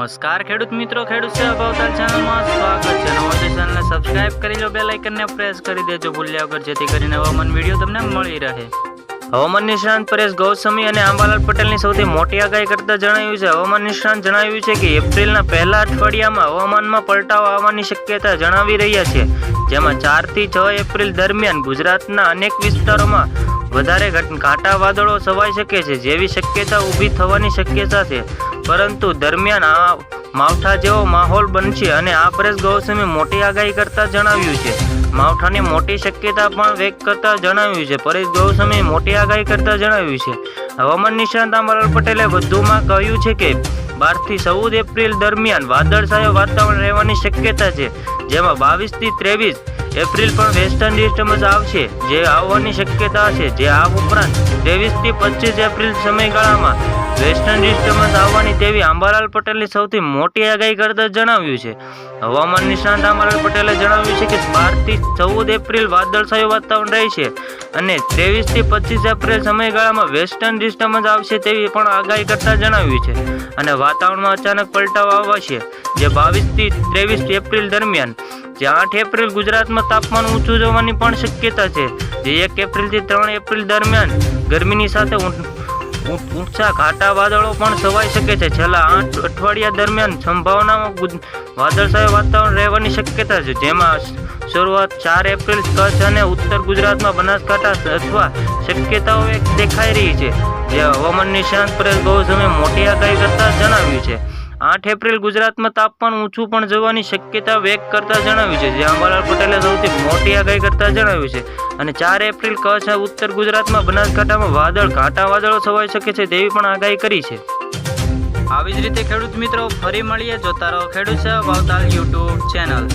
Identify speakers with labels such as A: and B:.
A: નમસ્કાર, ખેડૂત મિત્રો, ખેડૂત સેવા ભાવતાલ ચેનલમાં સ્વાગત છે. નવા ચેનલને સબસ્ક્રાઇબ કરી લો બે લાઇકનને પ્રેસ કરી દેજો. ભૂલ્યા વગર જેથી કરીને હવામાન વીડિયો તમને મળી રહે. હવામાન નિષ્ણાંત પરેશ ગૌસ્વામી અને આંબાલાલ પટેલની સૌથી મોટી આગાહી કરતા જણાવ્યું છે. હવામાન નિષ્ણાંત જણાવ્યું છે કે એપ્રિલના પહેલા અઠવાડિયામાં હવામાનમાં પલટાવ આવવાની શક્યતા જણાવી રહ્યા છે. જેમાં ચારથી છ એપ્રિલ દરમિયાન ગુજરાતના અનેક વિસ્તારોમાં વધારે ઘટ- વાદળો છવાઈ શકે છે, જેવી શક્યતા ઊભી થવાની શક્યતા છે. પરંતુ દરમિયાન આ માવઠા જેવો માહોલ બનશે અને આ પરેશ ગૌસમે મોટી આગાહી કરતા જણાવ્યું છે. માવઠાની મોટી શક્યતા પણ વ્યક્ત કરતા જણાવ્યું છે. પરેશ ગૌસમે મોટી આગાહી કરતા જણાવ્યું છે. હવામાન નિષ્ણાંત અમરલ પટેલે વધુમાં કહ્યું છે કે, બારથી ચૌદ એપ્રિલ દરમિયાન વાદળછાયો વાતાવરણ રહેવાની શક્યતા છે, જેમાં બાવીસથી ત્રેવીસ એપ્રિલ પણ વેસ્ટર્ન જ આવશે, જે આવવાની શક્યતા છે, જે આ ઉપરાંત ત્રેવીસથી પચીસ એપ્રિલ સમયગાળામાં વેસ્ટર્ન ડિસ્ટર્બન્સ આવવાની તેવી આંબાલાલ પટેલની સૌથી મોટી આગાહી કરતા જણાવ્યું છે. હવામાન નિષ્ણાંત આંબાલાલ પટેલે જણાવ્યું છે કે બારથી ચૌદ એપ્રિલ વાદળછાયું વાતાવરણ રહેશે અને ત્રેવીસથી પચીસ એપ્રિલ સમયગાળામાં વેસ્ટર્ન ડિસ્ટર્બન્સ આવશે તેવી પણ આગાહી કરતા જણાવ્યું છે. અને વાતાવરણમાં અચાનક પલટાવ આવશે જે બાવીસથી ત્રેવીસ એપ્રિલ દરમિયાન જે આઠ એપ્રિલ ગુજરાતમાં તાપમાન ઊંચું જવાની પણ શક્યતા છે. જે એક એપ્રિલથી ત્રણ એપ્રિલ દરમિયાન ગરમીની સાથે ઊંચા ઘાટા વાદળો પણ છવાઈ શકે છે. છેલ્લા આઠ અઠવાડિયા દરમિયાન સંભાવનામાં વાદળછાયું વાતાવરણ રહેવાની શક્યતા છે. જેમાં શરૂઆત ચાર એપ્રિલ, કચ્છ અને ઉત્તર ગુજરાતમાં બનાસકાંઠા અથવા શક્યતાઓ એક દેખાઈ રહી છે. જે હવામાન નિષ્ણાંત પરેશ ગૌસ્વામી મોટી આગાહી કરતા જણાવ્યું છે. આઠ એપ્રિલ ગુજરાતમાં તાપમાન ઊંચું પણ જવાની શક્યતા વ્યક્ત કરતા જણાવ્યું છે, જે અંબાલાલ પટેલે સૌથી મોટી આગાહી કરતા જણાવ્યું છે. અને ચાર એપ્રિલ કચ્છ ઉત્તર ગુજરાતમાં બનાસકાંઠામાં વાદળ, ઘાટા વાદળો છવાઈ શકે છે તેવી પણ આગાહી કરી છે. આવી જ રીતે ખેડૂત મિત્રો, ફરી મળીએ. જોતા રહો ખેડૂત સેવા ભાવતાલ યુટ્યુબ ચેનલ